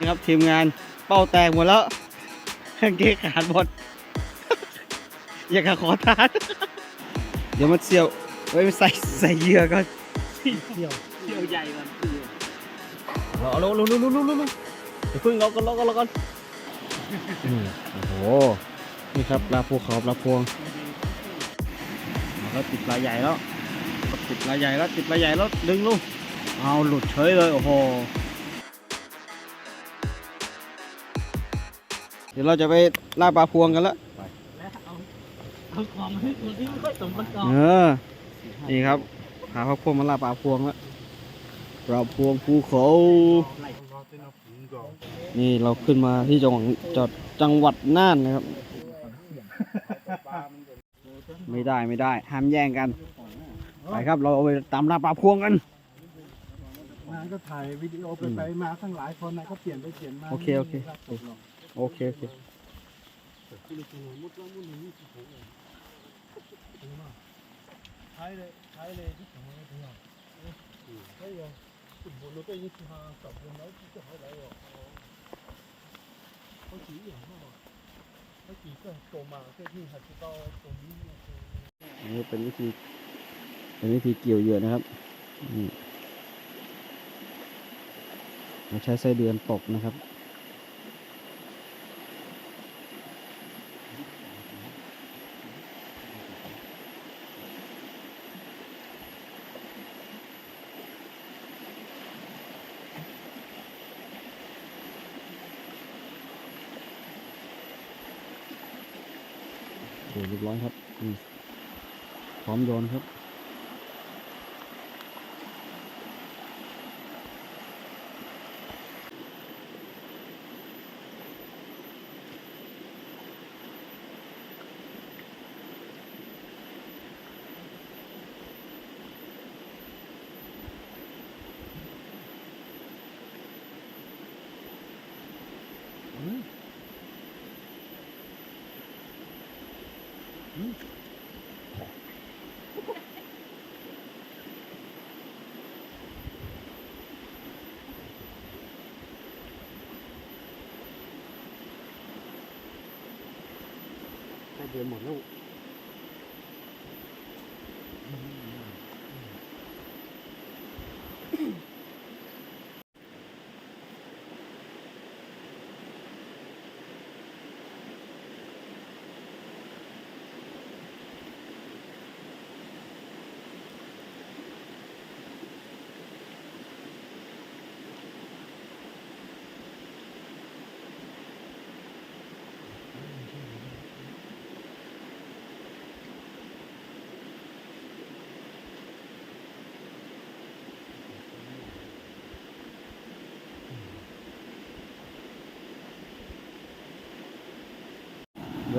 นี่ครับทีมงานเป้าแตกหมดแล้วกางเกงขาดหมดอยากจะขอทานเดี๋ยวมันเสียวไว้ใส่ใส่เหยื่อก่อนเที่ยวเที่ยวใหญ่ก่อนคือรอรอรอรอรอรอรอเดี๋ยวพึ่งรอก่อนรอก่อนรอก่อนอืมโอ้โหนี่ครับปลาภูเขาปลาพวงแล้วติดปลาใหญ่แล้วติดปลาใหญ่แล้วติดปลาใหญ่แล้วดึงลูกเอาหลุดเฉยเลยโอ้โห ดี๋ยวเราจะไปล่าปลาพวงกันแล้วแล้วเอาเอาของให้คนที่ไม่ค่อยสมประกอบเออ นี่ครับ หาพระพวงมาล่าปลาพวงแล้วปลาพวงภูเขา นี่เราขึ้นมาที่จังหวัดจอดจังหวัดน่านนะครับ ไม่ได้ไม่ได้ห้ามแย่งกัน ไปครับเราเอาไปตามล่าปลาพวงกันงานก็ถ่ายวิดีโอไปไปมาทั้งหลายคนนะก็เปลี่ยนไปเปลี่ยนมา โอเคโอเค โอเคโอเคใช้เลยใช้เลยที่ของเราเนี่ยใช่ยังคุณบุรุษก็ยิ่งมากับคนนี้เป็นวิธีเป็นวิธีเกี่ยวเหยื่อนะครับนี่เราใช้ไส้เดือนตกนะครับ โอ้เรียบร้อยครับพร้อมโยนครับ เดือนหมดแล้ว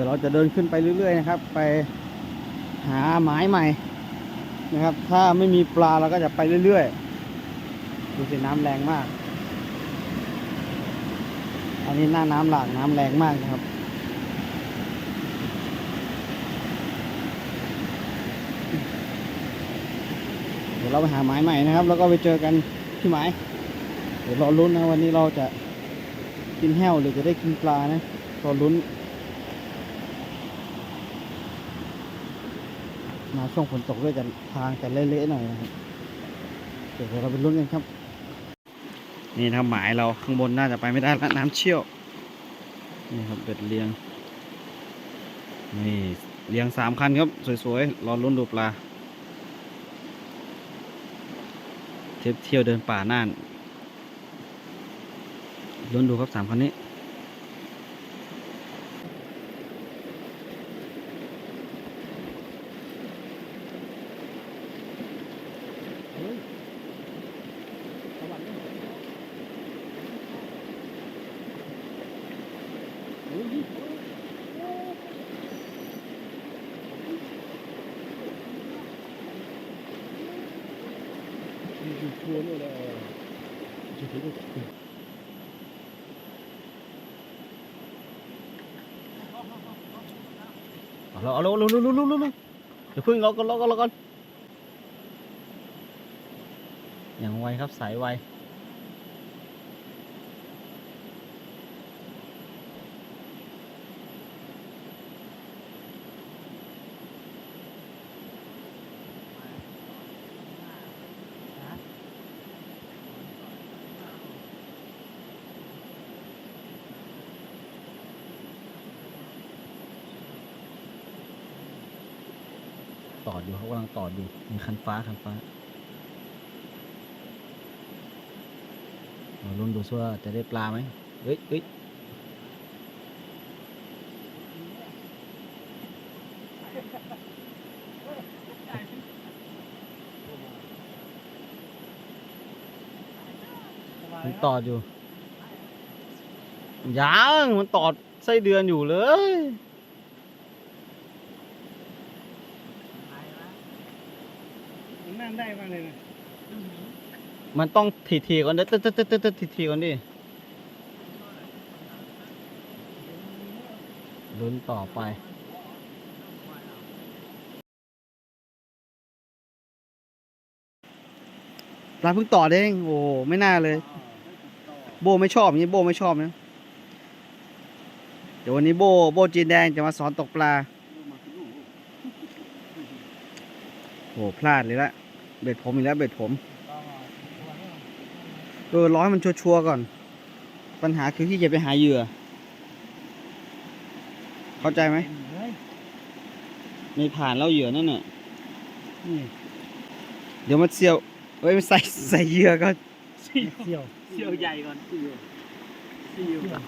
ดี๋ยวเราจะเดินขึ้นไปเรื่อยๆนะครับ ไปหาหมายใหม่นะครับ ถ้าไม่มีปลาเราก็จะไปเรื่อยๆ ดูสิน้ำแรงมาก อันนี้หน้าน้ำหลากน้ำแรงมากนะครับเดี๋ยวเราไปหาหมายใหม่นะครับ แล้วก็ไปเจอกันที่หมาย เดี๋ยวรอลุ้นนะวันนี้เราจะกินแห้วหรือจะได้กินปลานะรอลุ้น มาช่วงฝนตกด้วยจะทางจะเละๆหน่อยนะครับเดี๋ยวเราไปลุ้นกันครับ นี่นะครับหมายเราข้างบนน่าจะไปไม่ได้ละน้ำเชี่ยว นี่ครับเบ็ดเลียง นี่เลียงสามคันครับ สวยๆ รอลุ้นดูปลาเที่ยวเที่ยวเดินป่าน่านลุ้นดูครับสามคันนี้ เอาเราเอาเราลุลุลุลุลุลุเดี๋ยวพึ่งเราก่อนเราก่อนเราก่อน อย่างไวครับสายไวต่ออยู่เขากำลังต่ออยู่มีคันฟ้าคันฟ้า ดูซิว่าจะได้ปลาไหมเฮ้ยเฮ้ยมันตอดอยู่ ยังมันตอดไส้เดือนอยู่เลยนั่นได้มาเลยนะ มันต้องทีทีๆก่อนเด้อตึ๊ดตึ๊ดตึ๊ดตึ๊ดทีทีๆก่อนดิลุ้นต่อไปปลาเพิ่งต่อเด้งโอ้ไม่น่าเลย โบไม่ชอบอย่างนี้โบไม่ชอบนะเดี๋ยววันนี้โบโบจีนแดงจะมาสอนตกปลาโอ้พลาดเลยละเบ็ดผมอีกแล้วเบ็ดผม เออร้อยมันชัวร์ๆก่อน ปัญหาคือที่จะไปหาเหยื่อ เข้าใจไหมไม่ผ่านแล้วเหยื่อนั่นน่ะนี่เดี๋ยวมันเสียวเอ้ยมันใส่ใส่เหยื่อก็เสี่ยวเชี่ยวใหญ่ก่อนเชี่ยวเชี่ยว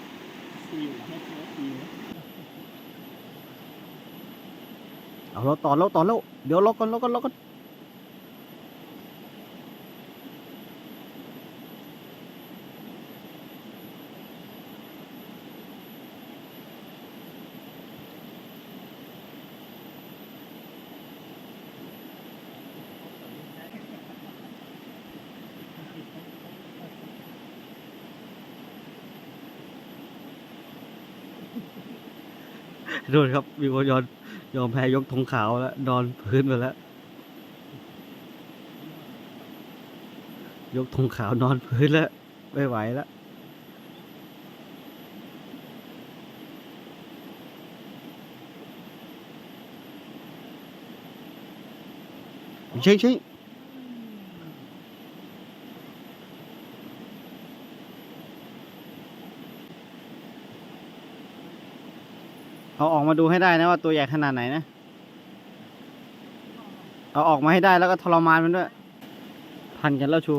เชี่ยวให้เชี่ยวเชี่ยวเอาเราต่อแล้วต่อแล้วเดี๋ยวล็อกก่อนล็อกก่อนล็อกก่อน โดนครับ มีคนยอมยอมแพ้ยกธงขาวแล้ว นอนพื้นไปแล้ว ยกธงขาวนอนพื้นแล้ว ไม่ไหวแล้วชิงชิงเอาออก มาดูให้ได้นะว่าตัวใหญ่ขนาดไหนนะ เอาออกมาให้ได้แล้วก็ทรมานมันด้วย พันกันแล้วชู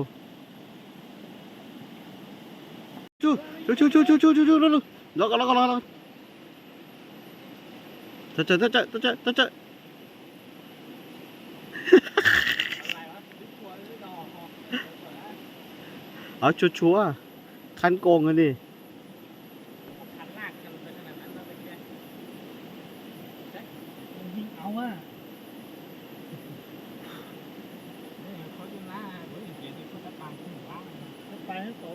ชูชูชูชูชูชูชูชูชูแล้วก็แล้วก็แล้วก็จะจะจะจะจะจะจะจะอะไรวะตัวหรือดอกออกเอาชัวชัวร์คันโกงกันดิ ขันลากกันไปขนาดนั้นแล้วไปแค่ ยิงเอาอะ เขาดูหน้าเฮ้ยเดี๋ยวนี้เขาจะตามขึ้นบ้าน ไปให้โต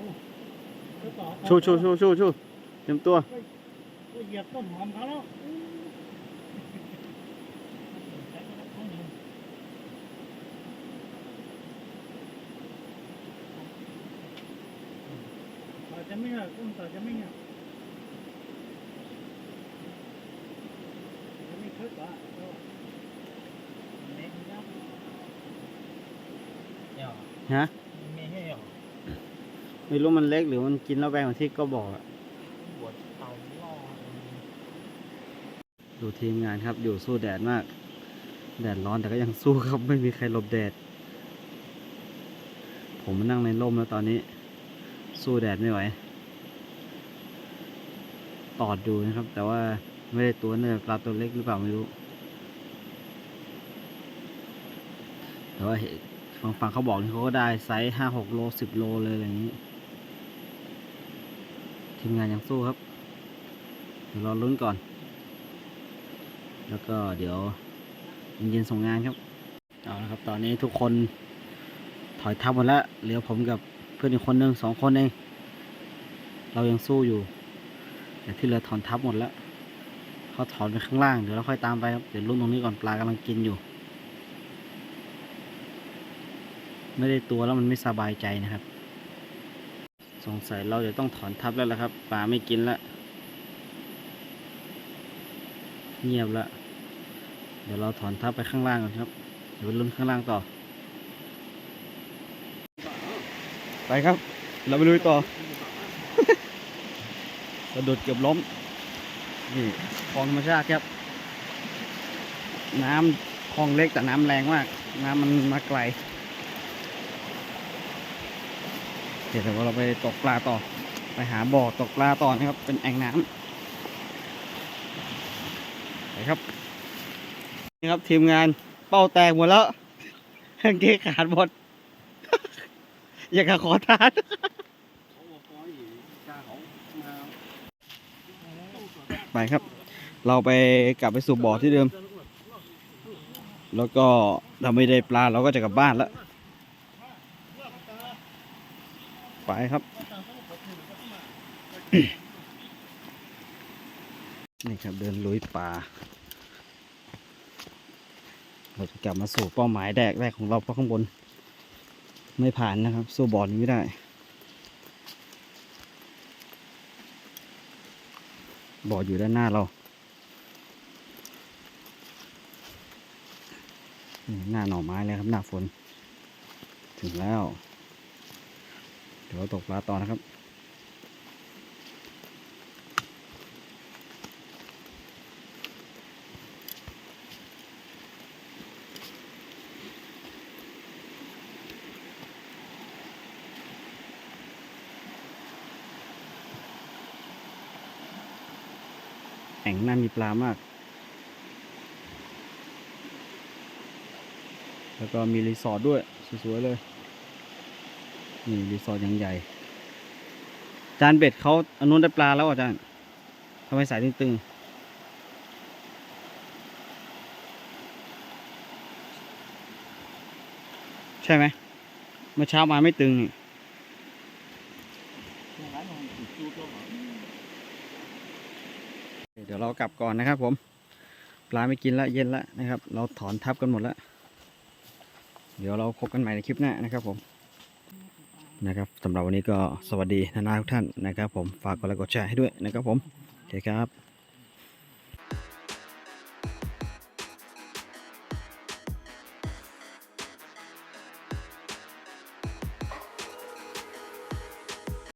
ก็ต่อ ชูชูชูชูชูเตรียมตัวเหยียบต้นหอมเขาแล้วต่อจะไม่เหรอกุ้งต่อจะไม่เหรอจะไม่คึกอะเล็กนะเดี๋ยวฮะไม่ให้หรอ ไม่รู้มันเล็กหรือมันกินแล้วแบงของที่ก็บอกอะหัวเตาลอดูทีมงานครับ อยู่สู้แดดมาก แดดร้อนแต่ก็ยังสู้ครับ ไม่มีใครหลบแดด ผมมานั่งในร่มแล้วตอนนี้ สู้แดดไม่ไหว ตอดอยู่นะครับ แต่ว่าไม่ได้ตัวเนื้อปลาตัวเล็กหรือเปล่าไม่รู้ แต่ว่าฟังฟังเขาบอกนี่เขาก็ได้ไซส์ห้าหกโลสิบโลเลยอะไรอย่างนี้ ทีมงานยังสู้ครับเดี๋ยวรอลุ้นก่อน แล้วก็เดี๋ยวเย็นๆส่งงานครับเอาละครับ ตอนนี้ทุกคนถอยทับหมดแล้วเหลือผมกับเพื่อนอีกคนหนึ่งสองคนเองเรายังสู้อยู่ แต่ที่เหลือถอนทับหมดแล้วเขาถอนไปข้างล่างเดี๋ยวเราค่อยตามไปครับเดี๋ยวลุ้นตรงนี้ก่อนปลากำลังกินอยู่ ไม่ได้ตัวแล้วมันไม่สบายใจนะครับ สงสัยเราจะต้องถอนทับแล้วละครับปลาไม่กินละเงียบละเดี๋ยวเราถอนทับไปข้างล่างก่อนครับ เดี๋ยวไปลุ้นข้างล่างต่อ ไปครับ เราไปลุยต่อกระโดดเกือบล้ม นี่คลองธรรมชาติครับ น้ำคลองเล็กแต่น้ำแรงมาก น้ำมันมาไกล เดี๋ยวเราไปตกปลาต่อ ไปหาบ่อตกปลาต่อนะครับ เป็นแอ่งน้ำไปครับ นี่ครับทีมงานเป้าแตกหมดแล้วกางเกงขาดหมด อยากจะขอทานไปครับ เราไปกลับไปสู่บ่อที่เดิม แล้วก็เราไม่ได้ปลาเราก็จะกลับบ้านแล้ว ไปครับ นี่ครับเดินลุยป่า เราจะกลับมาสู่เป้าหมายแรกแรกของเราเพราะข้างบน ไม่ผ่านนะครับ สู้บอนี้ไม่ได้บ่ออยู่ด้านหน้าเราหน้าหน่อไม้เลยครับ หน้าฝน ถึงแล้ว ดี๋ยวเราตกปลาต่อนะครับ แอ่งน่ามีปลามาก แล้วก็มีรีสอร์ทด้วย สวยๆเลย นี่รีสอร์ทย่างใหญ่ จานเบ็ดเขาอนนู้นได้ปลาแล้วอะจานทำไมสายตึงๆ ใช่ไหม เมื่อเช้ามาไม่ตึงนี่เดี๋ยวเรากลับก่อนนะครับผม ปลาไม่กินละเย็นละนะครับ เราถอนทับกันหมดแล้วเดี๋ยวเราพบกันใหม่ในคลิปหน้านะครับผม นะครับสำหรับวันนี้ก็สวัสดีนานาทุกท่านนะครับ ผมฝากกดไลค์กดแชร์ให้ด้วยนะครับผมโอเคครับ